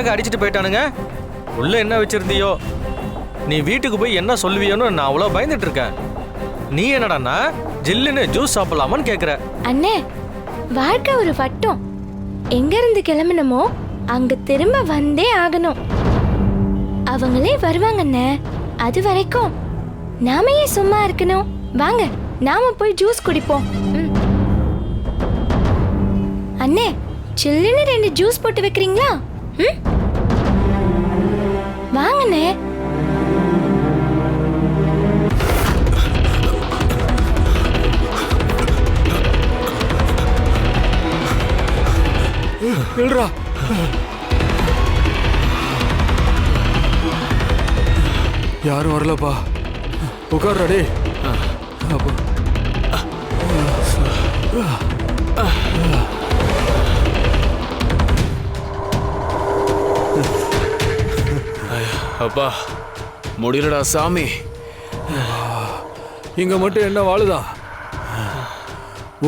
Back அடிச்சுட்டு போயிட்டானுங்க. உள்ள என்ன வச்சிருந்தியோ? நீ வீட்டுக்கு போய் என்ன சொல்லுவியோன்னு நான் அவ்வளோ பயந்துட்டு இருக்கேன். நீ என்னடான்னா ஜில்லுன்னு ஜூஸ் சாப்பிடலாமான்னு கேட்குற அண்ணே வாழ்க்கை ஒரு வட்டம். எங்க இருந்து கிளம்பினமோ அங்க திரும்ப வந்தே ஆகணும். அவங்களே வருவாங்கண்ணே அது வரைக்கும் நாம ஏன் சும்மா இருக்கணும்? வாங்க நாம போய் ஜூஸ் குடிப்போம். அண்ணே சில்லுன்னு ரெண்டு ஜூஸ் போட்டு வைக்கிறீங்களா? வாங்கண்ணே. நில்றா. யாரும் வரலப்பா. உட்கார்றா டே அப்போ. அப்பா முடியலடா சாமி. இங்க மட்டும் என்ன வாழுதா?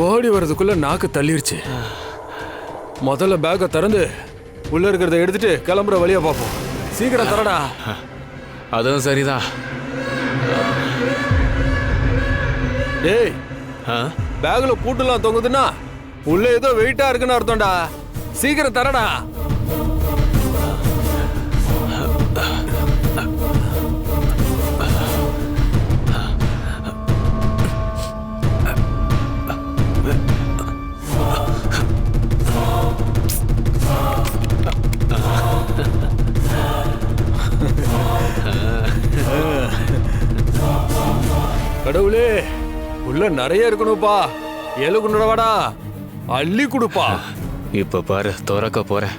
ஓடி வர்றதுக்குள்ள நாக்கு தள்ளிருச்சு. முதல்ல பேக்கை திறந்து உள்ள இருக்கிறத எடுத்துட்டு கிளம்புற வழியா பார்ப்போம். சீக்கிரம் தரடா. அதுவும் சரிதான். டேய் ஆ? பேக்ல பூட்டுலாம் தொங்குதுன்னா உள்ள ஏதோ வெயிட்டா இருக்குன்னு அர்த்தம்டா. சீக்கிரம் தரடா. கடவுளே உள்ள நிறைய இருக்கணும்ப்பா. ஏழு குண்டடவாடா அள்ளி கொடுப்பா. இப்ப பாரு திறக்க போறேன்.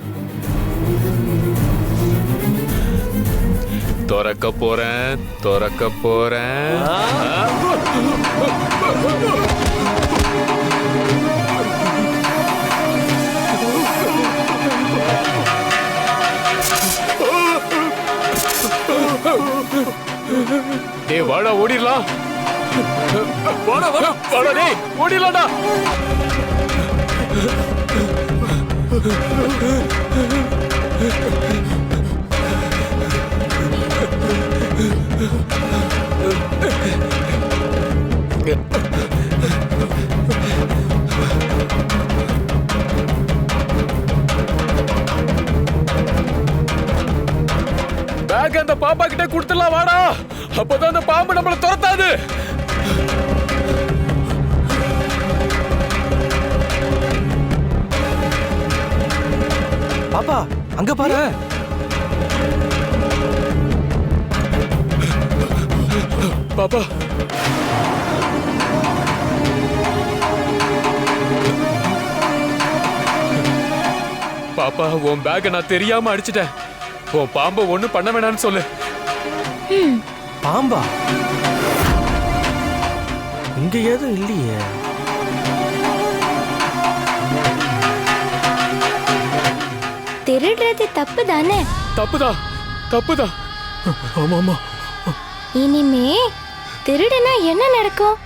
திறக்க போறேன் திறக்க போறேன். டே வாடா ஓடிடலாம் வாடா வாடா வாடா டேய் ஓடிடலாம்டா Yeah. அந்த பாப்பா கிட்ட கொடுத்துடலாம் வாடா. அப்பதான் அந்த பாம்பு நம்மள துரத்தாது. பாப்பா அங்க பாரு. பாப்பா. பாப்பா உன் பேக்கை நான் தெரியாம அடிச்சிட்டேன். உன் பாம்பை ஒண்ணு பண்ண வேணாம்னு சொல்லு. பாம்பா? இங்க எதுவும் இல்லையே. திருடுறது தப்பு தானே தப்புதா? தப்புதா? ஆமா ஆமா இனிமே திருடுனா என்ன நடக்கும்?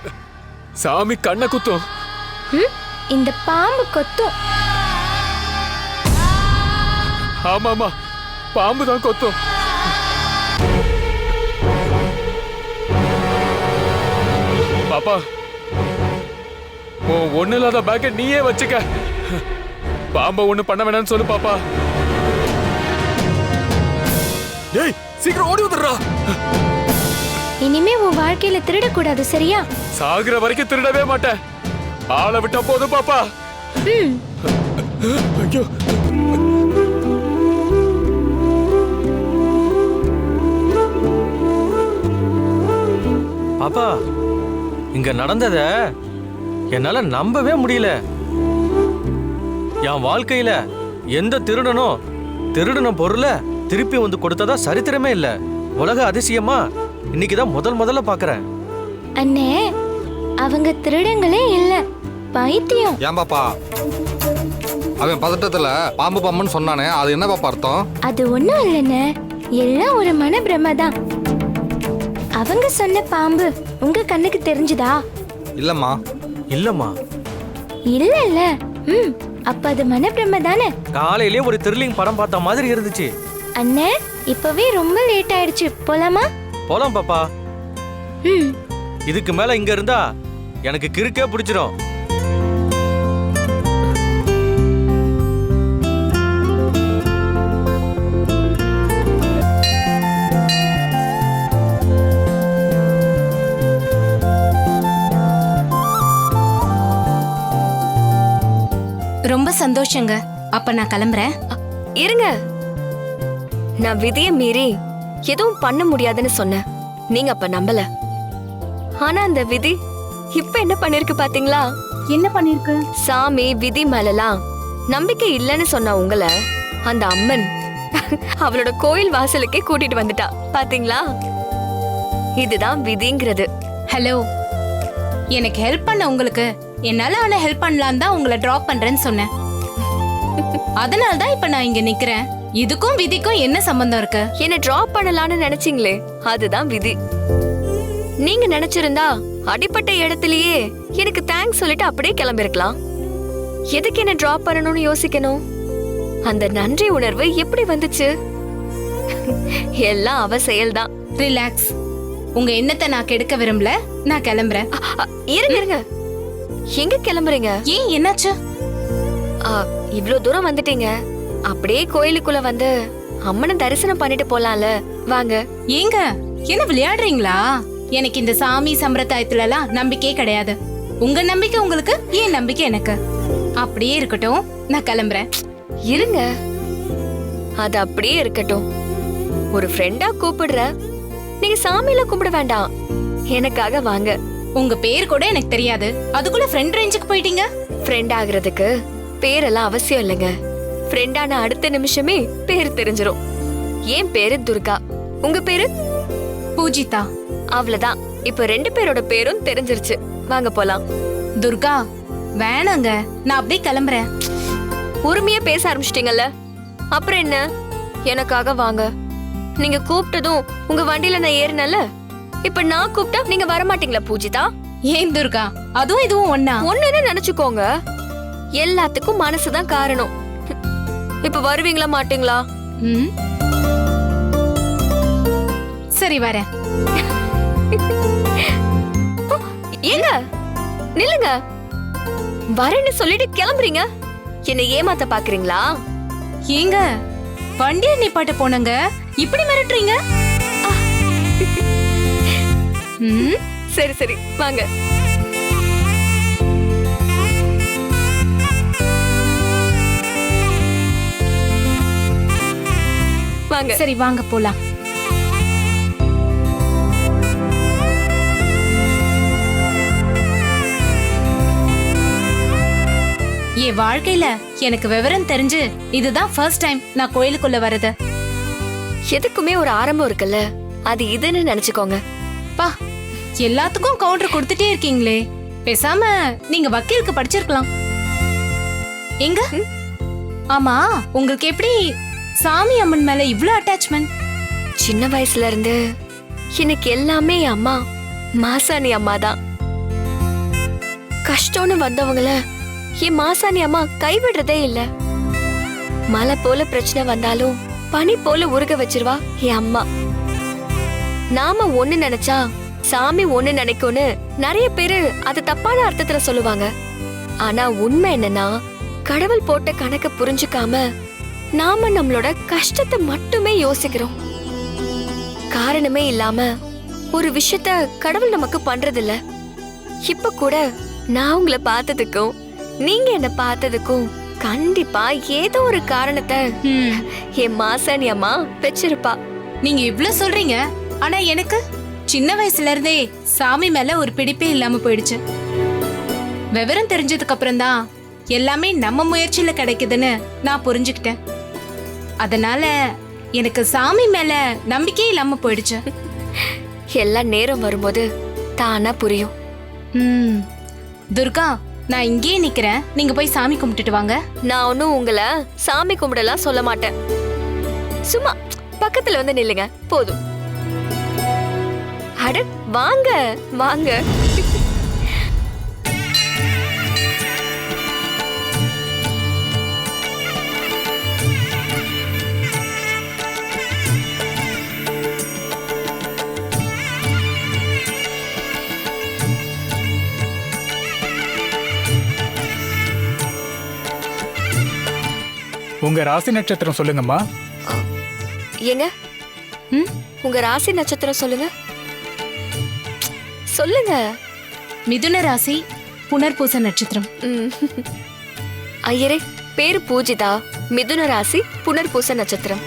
சாமி கண்ணை குத்தும். ம்? இந்த பாம்பு கொத்தும். ஆமாமா. பாம்பு தான் கொத்தும். பாப்பா உன் ஒண்ணு இல்லாத பேக்கை நீயே வச்சுக்க. பாம்பை ஒண்ணு பண்ண வேணாம்னு சொல்லு பாப்பா. டேய் சீக்கிரம் ஓடி வந்துடுறா. இனிமே உன் வாழ்க்கையில திருடக்கூடாது சரியா? சாகுற வரைக்கும் திருடவே மாட்டேன். ஆளை விட்டா போதும் பாப்பா. ம். ஐயோ. பாப்பா இங்க நடந்தத என்னால நம்பவே முடியல. என் வாழ்க்கையில எந்த திருடனும் திருடின பொருளை திருப்பி வந்து கொடுத்ததா சரித்திரமே இல்ல. உலக அதிசயமா இன்னைக்குதான் முதல் முதல்ல பாக்குறேன். அண்ணே அவங்க திருடங்களே இல்ல பைத்தியம். ஏன் பாப்பா? அவன் பதட்டத்துல பாம்பு பாம்புன்னு சொன்னானே அது என்ன பாப்பா அர்த்தம்? அது ஒண்ணும் இல்லைண்ணே எல்லாம் ஒரு மனப்பிரம தான் அவங்க சொன்ன பாம்பு உங்க கண்ணுக்கு தெரிஞ்சுதா? இல்லம்மா. இல்லம்மா. இல்ல இல்ல ம் அப்ப அது மனப்பிரம தானே? காலையிலேயே ஒரு த்ரில்லிங் படம் பார்த்த மாதிரி இருந்துச்சு. அண்ணே இப்பவே ரொம்ப லேட் ஆயிடுச்சு. போலாமா? போலாம் பாப்பா. ம். இதுக்கு மேல இங்க இருந்தா எனக்கு கிறுக்கே பிடிச்சிரும். ரொம்ப சந்தோஷங்க. அப்ப நான் கிளம்புறேன். இருங்க. நான் விதியை மீறி எதுவும் பண்ண முடியாதுன்னு சொன்னேன். நீங்க அப்ப நம்பல. ஆனா அந்த விதி இப்ப என்ன பண்ணிருக்கு பாத்தீங்களா? என்ன பண்ணிருக்கு? சாமி விதி மேலலாம் நம்பிக்கை இல்லைன்னு சொன்ன உங்களை அந்த அம்மன் அவளோட கோயில் வாசலுக்கே கூட்டிட்டு வந்துட்டா. பாத்தீங்களா? இதுதான் விதிங்கிறது. ஹலோ எனக்கு ஹெல்ப் பண்ண உங்களுக்கு என்னால ஆன ஹெல்ப் பண்ணலாம் தான் உங்களை டிராப் பண்றேன்னு சொன்னேன். அதனால தான் இப்ப நான் இங்க நிக்கிறேன். இதுக்கும் விதிக்கும் என்ன சம்பந்தம் இருக்கு? என்ன டிராப் பண்ணலாம்னு நினைச்சீங்களே அதுதான் விதி. நீங்க நினைச்சிருந்தா அடிப்பட்ட இடத்துலயே எனக்கு தேங்க்ஸ் சொல்லிட்டு அப்படியே கிளம்பிருக்கலாம். எதுக்கு என்ன டிராப் பண்ணணும்னு யோசிக்கணும்? அந்த நன்றி உணர்வு எப்படி வந்துச்சு? எல்லாம் அவ செயல்தான். ரிலாக்ஸ் உங்க எண்ணத்தை நான் கெடுக்க விரும்பல. நான் கிளம்புறேன். இருங்க இருங்க. எங்க கிளம்புறீங்க? ஏன் என்னாச்சு? ஆ, இவ்ளோ தூரம் வந்துட்டீங்க. அப்படியே கோயிலுக்குள்ள வந்து அம்மனை தரிசனம் பண்ணிட்டு போலாம்ல. வாங்க. ஏங்க என்ன விளையாடுறீங்களா? எனக்கு இந்த சாமி சம்பிரதாயத்துல எல்லாம் நம்பிக்கையே கிடையாது. உங்க நம்பிக்கை உங்களுக்கு ஏன் நம்பிக்கை எனக்கு. அப்படியே இருக்கட்டும் நான் கிளம்புறேன். இருங்க. அது அப்படியே இருக்கட்டும். ஒரு ஃப்ரெண்டா கூப்பிடுற நீங்க சாமியில கும்பிட வேண்டாம். எனக்காக வாங்க. உங்க பேர் கூட எனக்கு தெரியாது. அதுக்குள்ள ஃப்ரெண்ட் ரேஞ்சுக்கு போயிட்டீங்க? ஃப்ரெண்ட் ஆகுறதுக்கு பேரெல்லாம் அவசியம் இல்லைங்க. ஃப்ரெண்டான அடுத்த நிமிஷமே பேர் தெரிஞ்சிரும். என் பேரு துர்கா? உங்க பேரு? பூஜிதா. அவ்வளவுதான். இப்ப ரெண்டு பேரோட பேரும் தெரிஞ்சிருச்சு. வாங்க போலாம். துர்கா வேணாங்க. நான் அப்படியே கிளம்புறேன். உரிமையா பேச ஆரம்பிச்சிட்டீங்கல்ல? அப்புறம் என்ன? எனக்காக வாங்க. நீங்க கூப்பிட்டதும் உங்க வண்டியில நான் ஏறினல இப்ப நான் கூப்பிட்டா நீங்க வர மாட்டீங்களா பூஜிதா? ஏன் துர்கா? அதுவும் இதுவும் ஒண்ணா? ஒண்ணுன்னு நினைச்சுக்கோங்க. எல்லாத்துக்கும் மனசுதான் காரணம். இப்ப வருவீங்களா மாட்டீங்களா? ம். சரி வரேன். ஏங்க நில்லுங்க. வரேன்னு சொல்லிட்டு கிளம்புறீங்க? என்னை ஏமாத்த பாக்குறீங்களா? ஏங்க வண்டியை நிப்பாட்ட போனங்க. இப்படி மிரட்டுறீங்க? சரி சரி. வாங்க. வாங்க. சரி வாங்க போலாம். என் வாழ்க்கையில எனக்கு விவரம் தெரிஞ்சு இதுதான் ஃபர்ஸ்ட் டைம் நான் கோயிலுக்குள்ள வர்றது. எதுக்குமே ஒரு ஆரம்பம் இருக்குல்ல? அது இதுன்னு நினைச்சுக்கோங்க. பா எல்லாத்துக்கும் கவுண்டர் கொடுத்துட்டே இருக்கீங்களே. பேசாம நீங்க வக்கீலுக்கு படிச்சிருக்கலாம். எங்க? ஆமா உங்களுக்கு எப்படி சாமி அம்மன் மேல இவ்ளோ அட்டாச்மெண்ட் சின்ன வயசுல இருந்து எனக்கு எல்லாமே என் அம்மா மாசாணி அம்மா தான். கஷ்டம்னு வந்தவங்கள என் மாசாணி அம்மா கைவிடுறதே இல்ல. மலை போல பிரச்சனை வந்தாலும் பனி போல உருக வச்சிருவா என் அம்மா. நாம ஒண்ணு நினைச்சா சாமி ஒண்ணு நினைக்கும்னு நிறைய பேரு அது தப்பான அர்த்தத்துல சொல்லுவாங்க. ஆனா உண்மை என்னன்னா கடவுள் போட்ட கணக்க புரிஞ்சுக்காம நாம நம்மளோட கஷ்டத்தை மட்டுமே யோசிக்கிறோம். காரணமே இல்லாம ஒரு விஷயத்த கடவுள் நமக்கு பண்றதில்ல. இப்ப கூட நான் உங்களை பார்த்ததுக்கும் நீங்க என்ன பார்த்ததுக்கும் கண்டிப்பா ஏதோ ஒரு காரணத்தை என் மாசாணி அம்மா வச்சிருப்பா. நீங்க இவ்ளோ சொல்றீங்க. ஆனா எனக்கு சின்ன வயசுல இருந்தே சாமி மேல ஒரு பிடிப்பே இல்லாம போயிடுச்சு. விவரம் தெரிஞ்சதுக்கு அப்புறம் தான் எல்லாமே நம்ம முயற்சியில கிடைக்குதுன்னு நான் புரிஞ்சுக்கிட்டேன். அதனால எனக்கு சாமி மேல நம்பிக்கையே இல்லாம போயிடுச்சு. எல்லாம் நேரம் வரும்போது தானா புரியும். ம். துர்கா நான் இங்கேயே நிக்கிறேன். நீங்க போய் சாமி கும்பிட்டுட்டு வாங்க. நான் ஒன்னும் உங்களை சாமி கும்பிடலாம் சொல்ல மாட்டேன். சும்மா பக்கத்துல வந்து நில்லுங்க. போதும். அட வாங்க வாங்க. உங்க ராசி நட்சத்திரம் சொல்லுங்கம்மா. ஏங்க? உங்க ராசி நட்சத்திரம் சொல்லுங்க. சொல்லுங்க. மிதுன ராசி புனர்பூச நட்சத்திரம். ம். ஐயரே பேரு பூஜிதா. மிதுன ராசி புனர்பூச நட்சத்திரம்.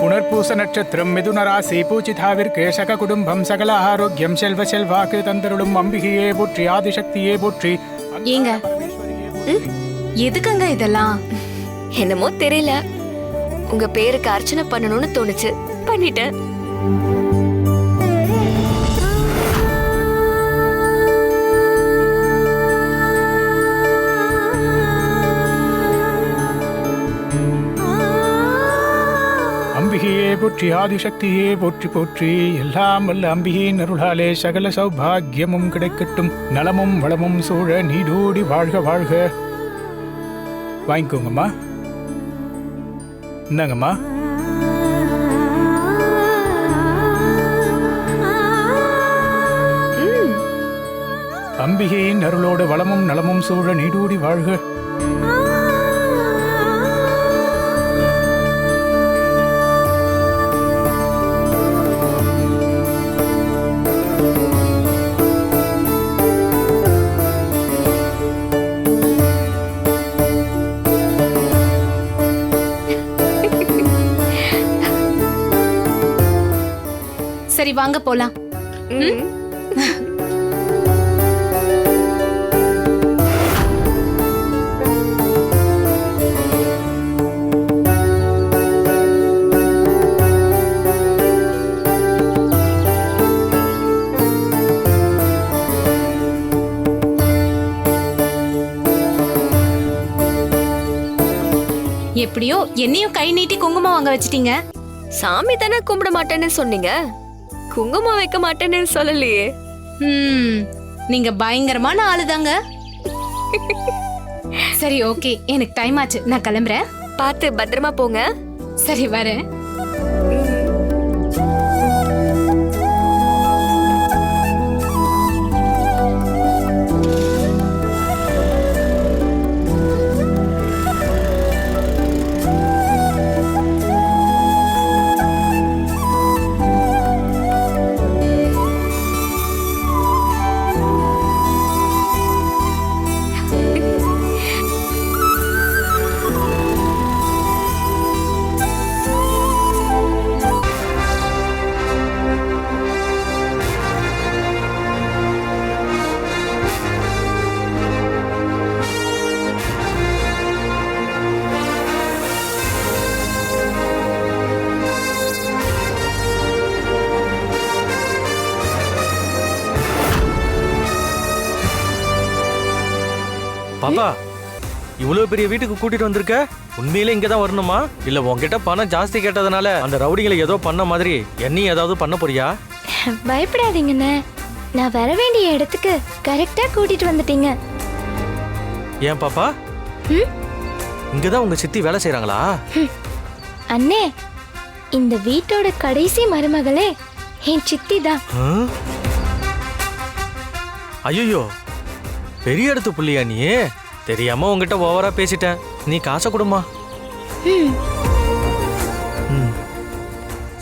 புனர்பூச நட்சத்திரம் மிதுன ராசி பூஜிதாவிற்கு சக குடும்பம் சகல ஆரோக்கியம் செல்வ செல்வாக்கு தந்தருளும் அம்பிகையே போற்றி ஆதிசக்தியே போற்றி ஏங்க? எதுக்குங்க இதெல்லாம்? என்னமோ தெரியல. உங்க பேருக்கு அர்ச்சனை பண்ணணும்னு தோணுச்சு. பண்ணிட்டேன். போற்றி ஆதிசக்தியே போற்றி போற்றி. எல்லாம் வல்ல அம்பிகையின் அருளாலே சகல சௌபாகியமும் கிடைக்கட்டும். நலமும் வளமும் சூழ நீடோடி வாழ்க வாழ்க. வாங்கிக்கோங்கம்மா. இந்தாங்கம்மா. அம்பிகையின் அருளோடு வளமும் நலமும் சூழ நீடோடி வாழ்க. சரி வாங்க போலாம். எப்படியோ என்னையும் கை நீட்டி குங்குமம் வாங்க வச்சிட்டீங்க. சாமி தானே கும்பிட மாட்டேன்னு சொன்னீங்க? குங்குமம் வைக்க மாட்டேன்னு சொல்லலையே. ம் நீங்க பயங்கரமான ஆளுதாங்க. சரி ஓகே எனக்கு டைம் ஆச்சு. நான் கிளம்புறேன். பார்த்து பத்திரமா போங்க. சரி வரேன். பாப்பா இவ்வளவு பெரிய வீட்டுக்கு கூட்டிட்டு வந்திருக்க? உண்மையிலே இங்க தான் வரணுமா? இல்ல உன்கிட்ட பணம் ஜாஸ்தி கேட்டதுனால அந்த ரவுடிகளை ஏதோ பண்ண மாதிரி என்னையும் ஏதாவது பண்ண போறியா? பயப்படாதீங்கண்ணே. நான் வர வேண்டிய இடத்துக்கு கரெக்டா கூட்டிட்டு வந்துட்டீங்க. ஏன் பாப்பா? ம்? இங்கதான் உங்க சித்தி வேலை செய்றாங்களா? அண்ணே இந்த வீட்டோட கடைசி மருமகளே என் சித்தி தான் ஐயோ பெரிய இடத்து புள்ளியா நீ? தெரியாம உங்ககிட்ட ஓவரா பேசிட்டேன். நீ காசை கொடுமா.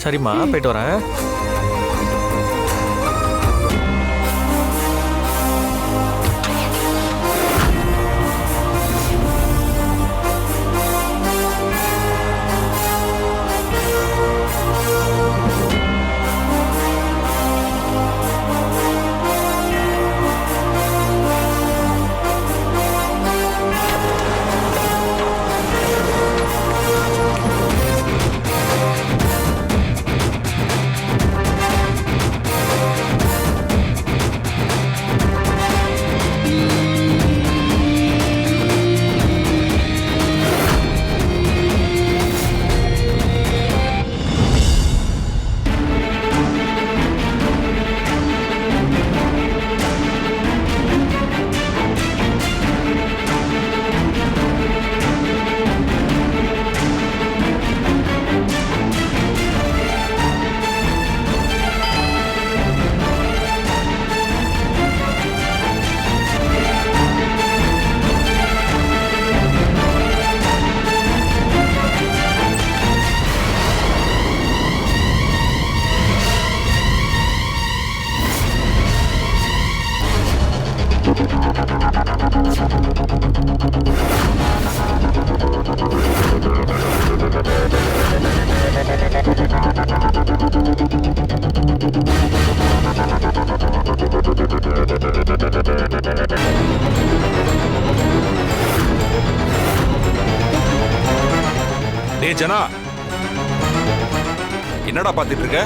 சரிம்மா போயிட்டு வரேன். டேய் ஜனா என்னடா பார்த்துட்டு இருக்க?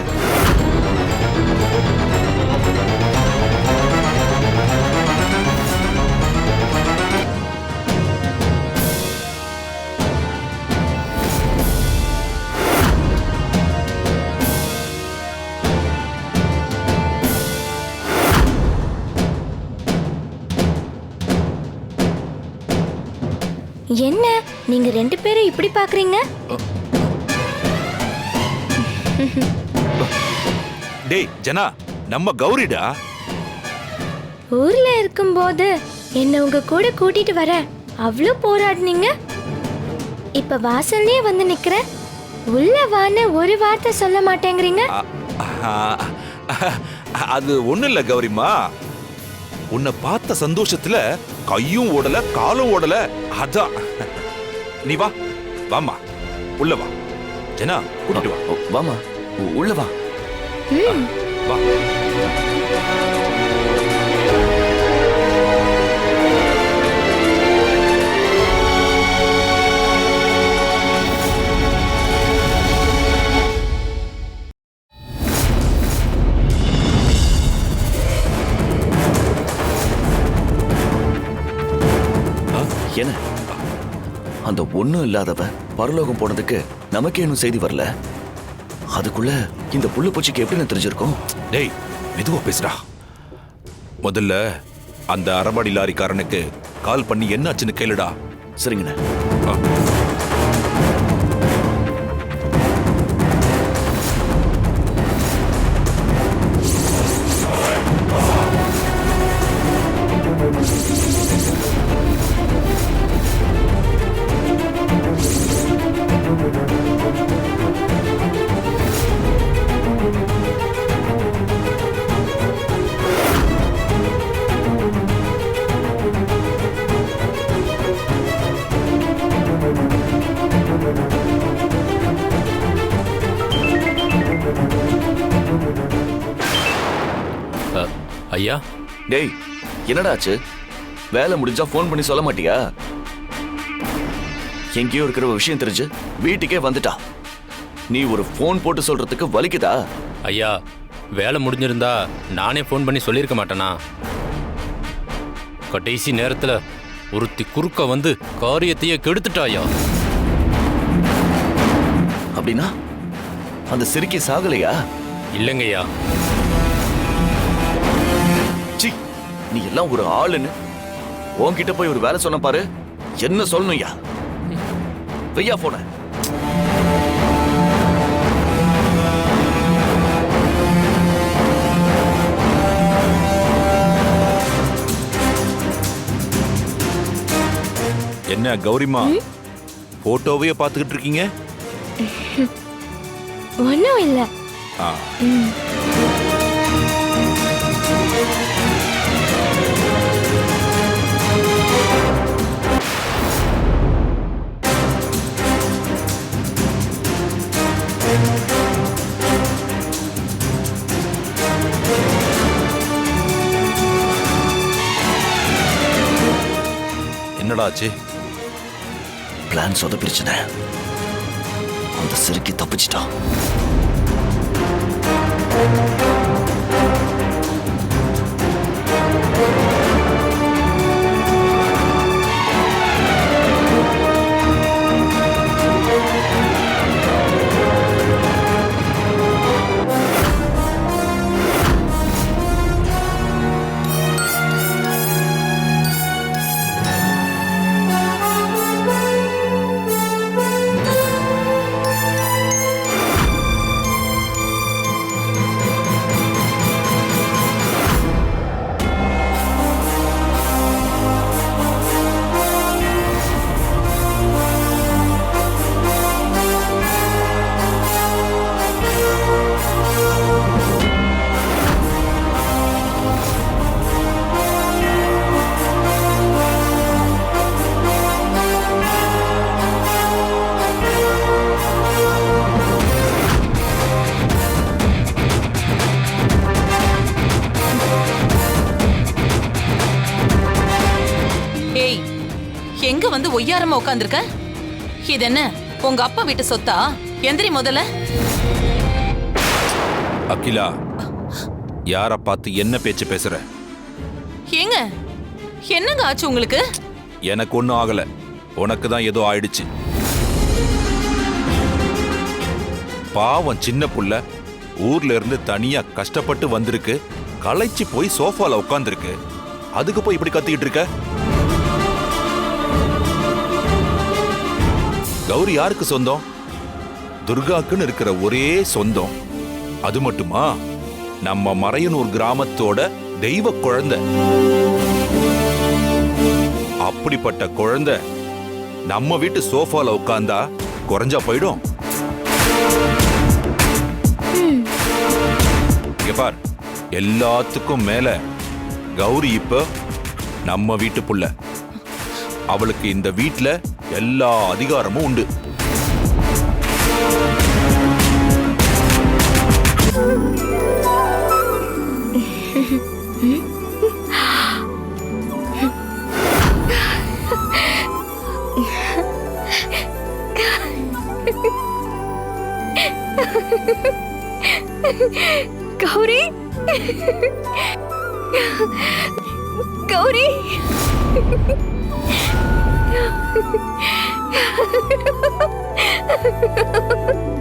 என்ன? நீங்க ரெண்டு பேரும் இப்படி பாக்குறீங்க? டேய் ஜனா நம்ம கௌரிடா? ஊர்ல இருக்கும்போது என்ன உங்க கூட கூட்டிட்டு வர அவ்வளோ போராடினீங்க? இப்ப வாசல்லே வந்து நிக்கிறேன் உள்ள வான்னு ஒரு வார்த்தை சொல்ல மாட்டேங்கிறீங்க? அது ஒண்ணும் இல்ல கௌரிமா உன்னை பார்த்த சந்தோஷத்துல கையும் ஓடல காலும் ஓடல. அதான். நீ வா. வாமா உள்ள வா. ஜனா கூட்டிட்டு வா. வாமா உள்ள வா. வா. ஒண்ணும் இல்லாதவ பரலோகம் போனதுக்கு நமக்கே இன்னும் செய்தி வரல. அதுக்குள்ள இந்த புள்ள பூச்சிக்கு எப்படி தெரிஞ்சிருக்கும்? டேய் மெதுவா பேசுடா. முதல்ல அந்த அரபாடி லாரிக்காரனுக்கு கால் பண்ணி என்னாச்சுன்னு கேளுடா. சரிங்கண்ணே. டேய் என்னடா ஆச்சு? வேலை முடிஞ்சா ஃபோன் பண்ணி சொல்ல மாட்டியா? எங்கேயோ இருக்கிற ஒரு விஷயம் தெரிஞ்சு வீட்டுக்கே வந்துட்டா. நீ ஒரு ஃபோன் போட்டு சொல்றதுக்கு வலிக்குதா? ஐயா வேலை முடிஞ்சிருந்தா நானே ஃபோன் பண்ணி சொல்லியிருக்க மாட்டேனா? கடைசி நேரத்துல ஒருத்தி குறுக்க வந்து காரியத்தையே கெடுத்துட்டாயா அப்படின்னா அந்த சிரிக்கி சாகலையா? இல்லைங்கய்யா நீ எல்லாம் ஒரு ஆளுன்னு? உன்கிட்ட போய் ஒரு வேலை சொன்ன பாரு. என்ன சொல்லணும்யா? வெய்யா போன. என்ன கௌரிமா? போட்டோவையே பார்த்துக்கிட்டு இருக்கீங்க? ஒன்றும் இல்லை. என்னடா ஆச்சு பிளான் சொதப்பிருச்சுனே அந்த சிரிக்கி தப்பிச்சிட்டா. ஒய்யாரமா உட்காந்துருக்க இது என்ன உங்க அப்பா வீட்டு சொத்தா? எந்திரி முதல்ல. அகிலா யார பார்த்து என்ன பேச்சு பேசுற? ஏங்க என்னங்க ஆச்சு உங்களுக்கு? எனக்கு ஒன்றும் ஆகல. உனக்கு தான் ஏதோ ஆயிடுச்சு. பாவம் சின்ன புள்ள ஊர்ல இருந்து தனியா கஷ்டப்பட்டு வந்திருக்கு களைச்சு போய் சோஃபால உட்காந்துருக்கு அதுக்கு போய் இப்படி கத்திக்கிட்டு இருக்க? கௌரி யாருக்கு சொந்தம்? துர்காக்குன்னு இருக்கிற ஒரே சொந்தம். அது மட்டுமா? நம்ம மறையனூர் கிராமத்தோட தெய்வ குழந்தை. அப்படிப்பட்ட குழந்தை நம்ம வீட்டு சோஃபால உட்கார்ந்தா குறைஞ்சா போயிடும். பார் எல்லாத்துக்கும் மேல கௌரி இப்ப நம்ம வீட்டு புள்ள. அவளுக்கு இந்த வீட்ல எல்லா அதிகாரமும் உண்டு. Gowri! Gowri! Ha ha ha!